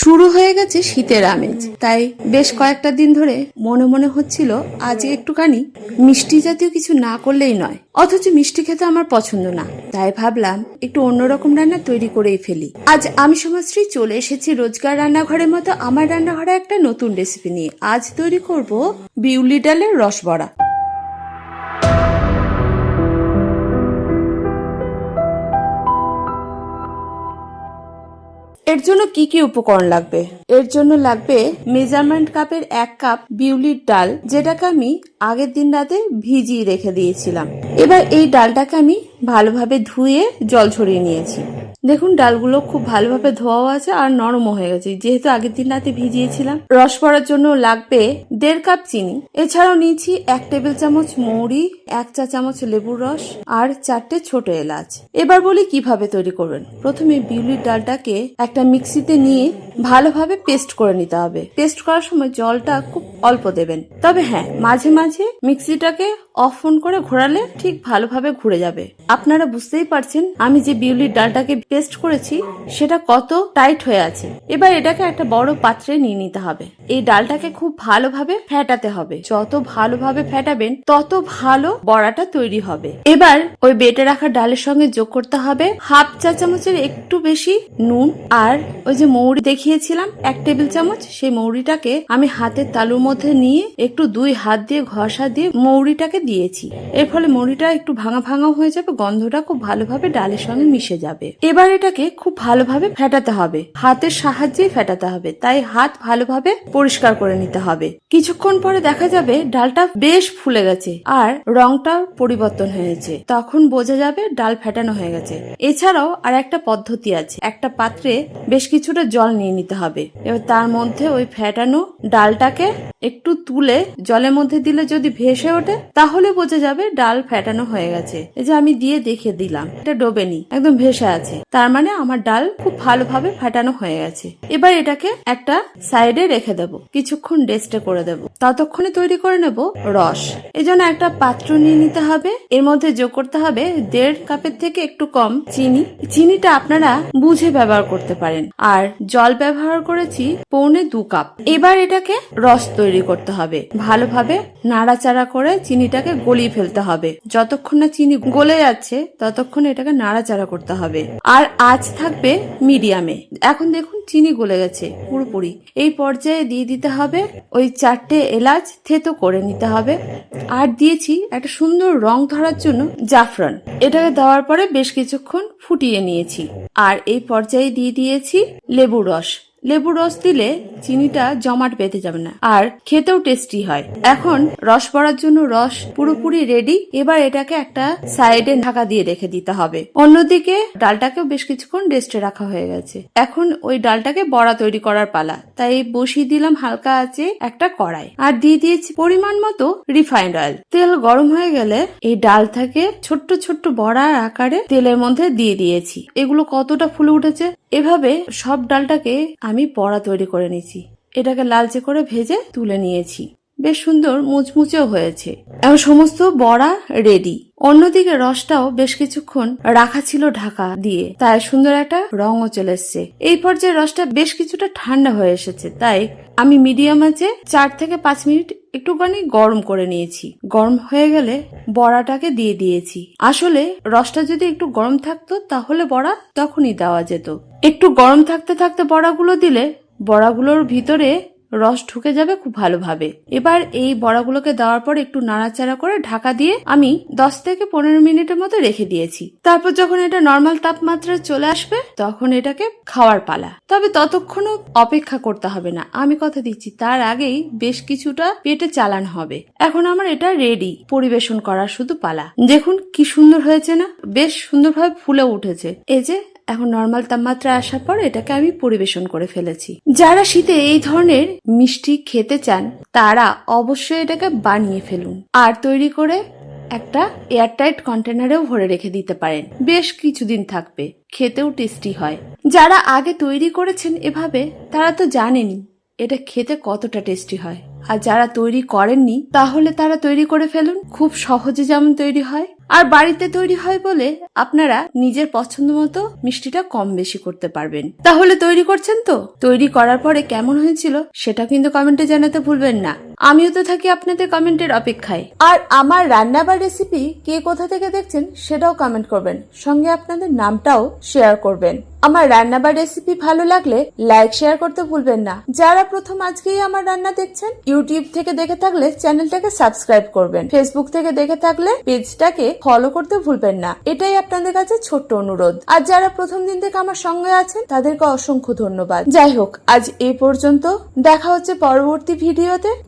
শুরু হয়ে গেছে শীতের আমেজ। তাই বেশ কয়েকটা দিন ধরে মনে মনে হচ্ছিল আজ একটুখানি মিষ্টি জাতীয় কিছু না করলেই নয়। অথচ মিষ্টি খেতে আমার পছন্দ না। তাই ভাবলাম একটু অন্যরকম রান্না তৈরি করেই ফেলি। আজ আমি সমাজশ্রী চলে এসেছি রোজগার রান্নাঘরের মতো। আমার রান্নাঘরে একটা নতুন রেসিপি নিয়ে। আজ তৈরি করব বিউলি ডালের রসবড়া। এর জন্য কি কি উপকরণ লাগবে? এর জন্য লাগবে মেজারমেন্ট কাপের এক কাপ বিউলির ডাল, যেটাকে আমি আগের দিন রাতে ভিজিয়ে রেখে দিয়েছিলাম। এবার এই ডালটাকে আমি ভালোভাবে ধুয়ে জল ছড়িয়ে নিয়েছি। দেখুন, ডালগুলো খুব ভালোভাবে ধোয়াও আছে আর নরমও হয়ে গেছে। যেহেতু আগের দিন রাতে ভিজিয়েছিলাম, রস পড়ার জন্য লাগবে দেড় কাপ চিনি। এছাড়াও নিয়েছি এক টেবিল চামচ মৌরি, এক চা চামচ লেবুর রস আর চারটে ছোট এলাচ। এবার বলি কীভাবে তৈরি করবেন। প্রথমে বিউলির ডালটাকে একটা মিক্সিতে নিয়ে ভালোভাবে পেস্ট করে নিতে হবে। পেস্ট করার সময় জলটা খুব অল্প দেবেন। তবে হ্যাঁ মাঝে মাঝে মিক্সিটাকে অফ অন করে ঘোরালে ঠিক ভালোভাবে ঘুরে যাবে। আপনারা বুঝতেই পারছেন আমি যে বিউলির ডালটাকে পেস্ট করেছি, সেটা কত টাইট হয়ে আছে। এবার এটাকে একটা বড় পাত্রে নিয়ে নিতে হবে। এই ডালটাকে খুব ভালোভাবে ফেটাতে হবে। যত ভালোভাবে ফেটাবেন, তত ভালো বড়াটা তৈরি হবে। এবার ওই বেটে রাখা ডালের সঙ্গে যোগ করতে হবে হাফ চা চামচের একটু বেশি নুন আর ওই যে মৌরি দেখিয়েছিলাম, এক টেবিল চামচ, সেই মৌরিটাকে আমি হাতের তালুর মধ্যে নিয়ে একটু দুই হাত দিয়ে ঘষা দিয়ে মৌরিটাকে দিয়েছি। এর ফলে মুড়িটা একটু ভাঙা ভাঙা হয়ে যাবে, গন্ধটা খুব ভালোভাবে ডালের সঙ্গে মিশে যাবে। এবার এটাকে খুব ভালোভাবে ফেটাতে হবে। হাতের সাহায্যেই ফেটাতে হবে, তাই হাত ভালোভাবে পরিষ্কার করে নিতে হবে। কিছুক্ষণ পরে দেখা যাবে ডালটা বেশ ফুলে গেছে আর রংটা পরিবর্তন হয়েছে। তখন বোঝা যাবে ডাল ফেটানো হয়ে গেছে। এছাড়াও আর একটা পদ্ধতি আছে। একটা পাত্রে বেশ কিছুটা জল নিয়ে নিতে হবে। এবার তার মধ্যে ওই ফেটানো ডালটাকে একটু তুলে জলের মধ্যে দিলে যদি ভেসে ওঠে, তাহলে বোঝা যাবে ডাল ফেটানো হয়ে গেছে। এই যে আমি দিয়ে দেখে দিলাম, এটা ডোবেনি, একদম ভেসে আছে। তার মানে আমার ডাল খুব ভালোভাবে ফাটানো হয়ে গেছে। এবার এটাকে একটা সাইডে রেখে দেব, কিছুক্ষণ রেস্টে করে দেব। ততক্ষণে তৈরি করে নেব রস। এই জন্য একটা পাত্র নিয়ে নিতে হবে। এর মধ্যে যোগ করতে হবে দেড় কাপের থেকে একটু কম চিনি। চিনিটা আপনারা বুঝে ব্যবহার করতে পারেন। আর জল ব্যবহার করেছি পৌনে দু কাপ। এবার এটাকে রস তৈরি করতে হবে। ভালোভাবে নাড়াচাড়া করে চিনিটাকে গলিয়ে ফেলতে হবে। যতক্ষণ না চিনি গলে যাচ্ছে, ততক্ষণ এটাকে নাড়াচাড়া করতে হবে। আর আজ থাকবে মিডিয়ামে। এখন দেখুন চিনি গলে গেছে, পুরোপুরি। এই পর্যায়ে দিয়ে দিতে হবে ওই চারটে এলাচ, থেতো করে নিতে হবে। আর দিয়েছি একটা সুন্দর রং ধরার জন্য জাফরান। এটাকে দেওয়ার পরে বেশ কিছুক্ষণ ফুটিয়ে নিয়েছি। আর এই পর্যায়ে দিয়ে দিয়েছি লেবু রস। লেবু রস দিলে চিনিটা জমাট বেঁধে যাবে না। আর খেতেও টেস্টি হয়। এখন রস পড়ার জন্য রস পুরোপুরি রেডি এবার এটাকে একটা সাইডে ঢাকা দিয়ে রেখে দিতে হবে। অন্যদিকে ডালটাকেও বেশ কিছুক্ষণ রেস্টে রাখা হয়ে গেছে। এখন ওই ডালটাকে বড়া তৈরি করার পালা। তাই বসিয়ে দিলাম হালকা আছে একটা কড়াই। আর দিয়ে দিয়েছি পরিমাণ মতো রিফাইন্ড অয়েল তেল গরম হয়ে গেলে এই ডাল থেকে ছোট্ট ছোট্ট বড়ার আকারে তেলের মধ্যে দিয়ে দিয়েছি। এগুলো কতটা ফুলে উঠেছে? এভাবে সব ডালটাকে আমি বড়া তৈরি করে নিয়েছি। এটাকে লালচে করে ভেজে তুলে নিয়েছি। বেশ সুন্দর মুচমুচেও হয়েছে। এবং সমস্ত বড়া রেডি অন্যদিকে রসটাও বেশ কিছুক্ষণ রাখা ছিল ঢাকা দিয়ে। তাই সুন্দর একটা রঙও চলে এসছে। এই পর্যায়ে রসটা বেশ কিছুটা ঠান্ডা হয়ে এসেছে। তাই আমি মিডিয়াম আছে চার থেকে পাঁচ মিনিট একটুখানি গরম করে নিয়েছি। গরম হয়ে গেলে বড়াটাকে দিয়ে দিয়েছি। আসলে রসটা যদি একটু গরম থাকতো, তাহলে বড়া তখনই দেওয়া যেত। একটু গরম থাকতে থাকতে বড়াগুলো দিলে বড়াগুলোর ভিতরে রস ঢুকে যাবে খুব ভালোভাবে। এবার এই বড়াগুলোকে দেওয়ার পর একটু নাড়াচাড়া করে ঢাকা দিয়ে আমি দশ থেকে পনেরো মিনিটের মতো রেখে দিয়েছি। তারপর যখন এটা নর্মাল তাপমাত্রায় চলে আসবে, তখন এটাকে খাওয়ার পালা। তবে ততক্ষণও অপেক্ষা করতে হবে না। আমি কথা দিচ্ছি, তার আগেই বেশ কিছুটা পেটে চালান হবে। এখন আমার এটা রেডি পরিবেশন করার শুধু পালা। দেখুন কি সুন্দর হয়েছে না? বেশ সুন্দরভাবে ফুলে উঠেছে। এই যে এখন নর্মাল তাপমাত্রা আসার পর এটাকে আমি পরিবেশন করে ফেলেছি। যারা শীতে এই ধরনের মিষ্টি খেতে চান, তারা অবশ্যই এটাকে বানিয়ে ফেলুন। আর তৈরি করে একটা এয়ারটাইট কন্টেনারেও ভরে রেখে দিতে পারেন। বেশ কিছুদিন থাকবে, খেতেও টেস্টি হয়। যারা আগে তৈরি করেছেন এভাবে, তারা তো জানেনই এটা খেতে কতটা টেস্টি হয়। আর যারা তৈরি করেননি, তাহলে তারা তৈরি করে ফেলুন। খুব সহজে যেমন তৈরি হয় আর বাড়িতে তৈরি হয় বলে আপনারা নিজের পছন্দ মতো মিষ্টিটা কম বেশি করতে পারবেন। তাহলে তৈরি করছেন তো? তৈরি করার পরে কেমন হয়েছিল সেটা কিন্তু কমেন্টে জানাতে ভুলবেন না। আমিও তো থাকি আপনাদের কমেন্টের অপেক্ষায়। আর আমার রান্না বা রেসিপি কে কোথা থেকে দেখছেন সেটাও কমেন্ট করবেন। সঙ্গে আপনাদের নামটাও শেয়ার করবেন। আমার রান্না বা রেসিপি ভালো লাগলে লাইক শেয়ার করতে ভুলবেন না। যারা প্রথম আজকেই আমার রান্না দেখছেন ইউটিউব থেকে দেখে থাকলে চ্যানেলটাকে সাবস্ক্রাইব করবেন। ফেসবুক থেকে দেখে থাকলে পেজটাকে ফলো করতে ভুলবেন না। এটাই আপনাদের কাছে ছোট্ট অনুরোধ। আর যারা প্রথম দিন থেকে আমার সঙ্গে আছেন, তাদেরকে অসংখ্য ধন্যবাদ। যাই হোক, আজ এই পর্যন্ত। দেখা হচ্ছে পরবর্তী ভিডিওতে।